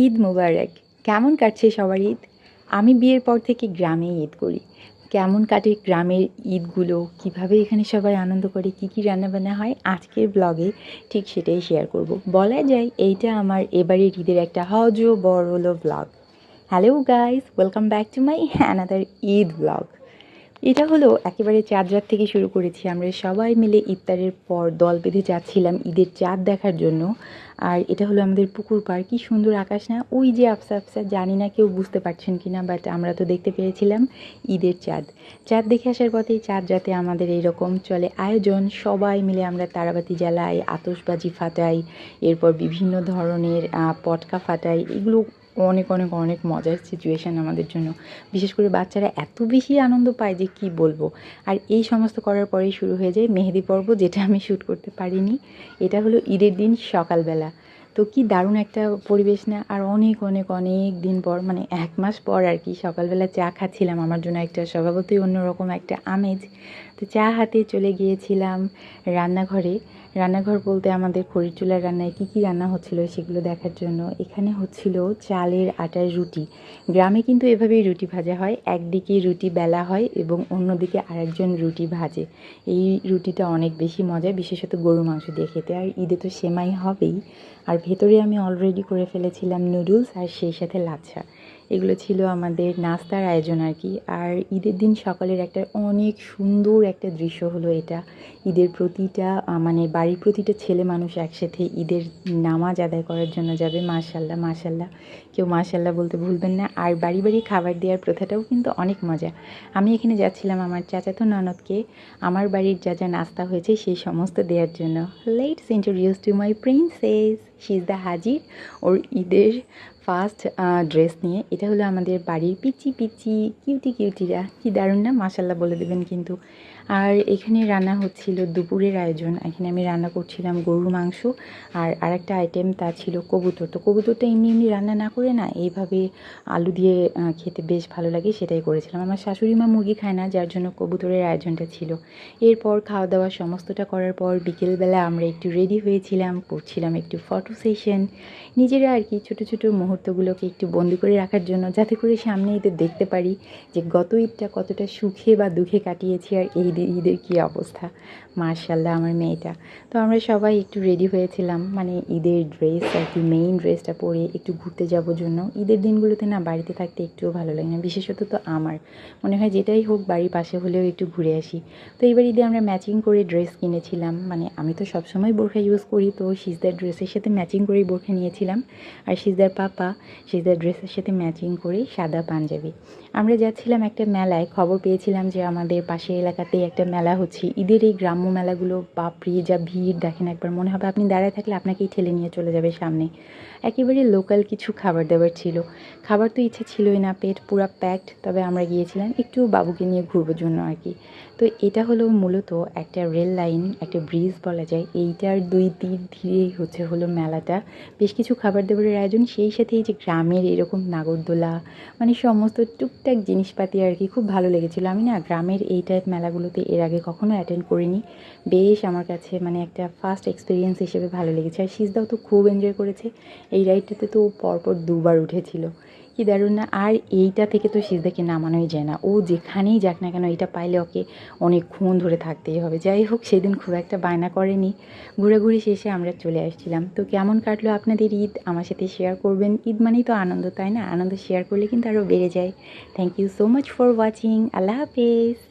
ঈদ মুবারক। কেমন কাটছে সবার ঈদ? আমি বিয়ের পর থেকে গ্রামে ঈদ করি। কেমন কাটে গ্রামের ঈদগুলো? কীভাবে এখানে সবাই আনন্দ করে? কী কী রান্নাবান্না হয়? আজকের ব্লগে ঠিক সেটাই শেয়ার করব। বলা যায় এইটা আমার এবারের ঈদের একটা হজ বড় হলো vlog hello guys welcome back to my another Eid vlog এটা হলো একেবারে চাঁদ রাত থেকে শুরু করেছি। আমরা সবাই মিলে ইফতারের পর দল বেঁধে যাচ্ছিলাম ঈদের চাঁদ দেখার জন্য। আর এটা হলো আমাদের পুকুর পাড়। কি সুন্দর আকাশ না? ওই যে আফসা আফসা, জানি না কেউ বুঝতে পারছেন কি না বাট আমরা তো দেখতে পেয়েছিলাম ঈদের চাঁদ। চাঁদ দেখে আসার পথে চাঁদ রাতে আমাদের এইরকম চলে আয়োজন। সবাই মিলে আমরা তারাবাতি জ্বালাই, আতশবাজি ফাটাই, এরপর বিভিন্ন ধরনের পটকা ফাটাই। এগুলো অনেক অনেক অনেক মজার সিচুয়েশান আমাদের জন্য। বিশেষ করে বাচ্চারা এত বেশি আনন্দ পায় যে কি বলব? আর এই সমস্ত করার পরেই শুরু হয়ে যায় মেহেদি পর্ব, যেটা আমি শ্যুট করতে পারিনি। এটা হলো ঈদের দিন সকালবেলা। তো কি দারুণ একটা পরিবেশ না? আর অনেক অনেক অনেক দিন পর মানে এক মাস পর আর কি সকালবেলা চা খাচ্ছিলাম। আমার জন্য একটা স্বভাবতই অন্যরকম একটা আমেজ। তো চা হাতে চলে গিয়েছিলাম রান্নাঘরে। রান্নাঘর বলতে আমাদের খড়ির চুলার রান্নায় কী কী রান্না হচ্ছিল সেগুলো দেখার জন্য। এখানে হচ্ছিল চালের আটার রুটি। গ্রামে কিন্তু এভাবেই রুটি ভাজা হয়। একদিকে রুটি বেলা হয় এবং অন্যদিকে আরেকজন রুটি ভাজে। এই রুটিটা অনেক বেশি মজা, বিশেষত গরু মাংস দিয়ে খেতে। আর ঈদে তো সেমাই হবেই। আর ভেতরে আমি অলরেডি করে ফেলেছিলাম নুডলস আর সেই সাথে লাচ্ছা। এগুলো ছিল আমাদের নাস্তার আয়োজন আর কি। আর ঈদের দিন সকালের একটা অনেক সুন্দর একটা দৃশ্য হলো এটা। ঈদের প্রতিটা মানে বাড়ির প্রতিটা ছেলে মানুষ একসাথে ঈদের নামাজ আদায় করার জন্য যাবে। মাশাল্লাহ মাশাল্লাহ কেউ মাশাল্লাহ বলতে ভুলবেন না। আর বাড়ি বাড়ি খাবার দেওয়ার প্রথাটাও কিন্তু অনেক মজা। আমি এখানে যাচ্ছিলাম আমার চাচাতো ননদকে। আমার বাড়ির যা যা নাস্তা হয়েছে সেই সমস্ত দেওয়ার জন্য। Let's introduce to my princess the হাজির ওর ঈদের ফার্স্ট ড্রেস নিয়ে। এটা হলো আমাদের বাড়ির পিচি পিচি কিউটি কিউটিরা কি দারুণ না? মাসাল্লাহ বলে দেবেন কিন্তু। আর এখানে রান্না হচ্ছিল দুপুরের আয়োজন। এখানে আমি রান্না করছিলাম গরুর মাংস আর আরেকটা আইটেম তা ছিল কবুতর। তো কবুতরটা এমনি এমনি রান্না না করে না, এইভাবে আলু দিয়ে খেতে বেশ ভালো লাগে, সেটাই করেছিলাম। আমার শাশুড়ি মা মুরগি খায় না, যার জন্য কবুতরের আয়োজনটা ছিল। এরপর খাওয়া দাওয়া সমস্তটা করার পর বিকেলবেলা আমরা একটু রেডি হয়েছিলাম, করছিলাম একটু ফটো সেশন নিজেরা আর কি ছোটো ছোটো মুহূর্তগুলোকে একটু বন্দি করে রাখার জন্য, যাতে করে সামনে ঈদে দেখতে পারি যে গত ঈদটা কতটা সুখে বা দুঃখে কাটিয়েছি আর এই ঈদে- ঈদের কী অবস্থা? মার্শাল্লাহ আমার মেয়েটা। তো আমরা সবাই একটু রেডি হয়েছিলাম মানে ঈদের ড্রেস আর কি মেইন ড্রেসটা পরে একটু ঘুরতে যাবোর জন্য। ঈদের দিনগুলোতে না বাড়িতে থাকতে একটুও ভালো লাগে না, বিশেষত তো আমার। মনে হয় যেটাই হোক, বাড়ির পাশে হলেও একটু ঘুরে আসি। তো এইবার ঈদে আমরা ম্যাচিং করে ড্রেস কিনেছিলাম মানে আমি তো সবসময় বোরখা ইউজ করি, তো সিজদার ড্রেসের সাথে ম্যাচিং করেই বোরখা নিয়েছিলাম। আর সিজদার পাপা সিজদার ড্রেসের সাথে ম্যাচিং করে সাদা পাঞ্জাবি। আমরা যাচ্ছিলাম একটা মেলায়, খবর পেয়েছিলাম যে আমাদের পাশের এলাকাতেই একটা মেলা হচ্ছে। ঈদের এই গ্রাম্য মেলাগুলো, বাপরি, যা ভিড়, দেখেন একবার মনে হবে আপনি দাঁড়ায় থাকলে আপনাকেই ঠেলে নিয়ে চলে যাবে সামনে। একেবারে লোকাল কিছু খাবার দাবার ছিল। খাবার তো ইচ্ছে ছিলই না, পেট পুরো প্যাকড তবে আমরা গিয়েছিলাম একটু বাবুকে নিয়ে ঘুরবার জন্য আর কি। তো এটা হলো মূলত একটা রেল লাইন একটা ব্রিজ বলা যায়। এইটার দুই তীর ধীরেই হচ্ছে হলো মেলাটা। বেশ কিছু খাবার দাবারের আয়োজন, সেই সাথে এই যে গ্রামের এরকম নাগরদোলা মানে সমস্ত টুকটাক জিনিসপাতি আর কি, খুব ভালো লেগেছিলো। আমি না গ্রামের এই টাইপ মেলাগুলোতে এর আগে কখনো অ্যাটেন্ড করিনি। বেশ আমার কাছে মানে একটা ফার্স্ট এক্সপিরিয়েন্স হিসেবে ভালো লেগেছে। আর সিজদাও তো খুব এনজয় করেছে। এই রাইডটাতে তো পরপর দুবার উঠেছিল। কি দারুণ না? আর এইটা থেকে তো সিজদাকে নামানোই যায় না। ও যেখানেই যাক না কেন এটা পাইলে ওকে অনেকক্ষণ ধরে থাকতেই হবে। যাই হোক, সেদিন খুব একটা বায়না করেনি। ঘোরাঘুরি শেষে আমরা চলে আসছিলাম। তো কেমন কাটলো আপনাদের ঈদ? আমার সাথে শেয়ার করবেন। ঈদ মানেই তো আনন্দ, তাই না? আনন্দ শেয়ার করলে কিন্তু আরও বেড়ে যায়। Thank you so much for watching Allah হাফেজ।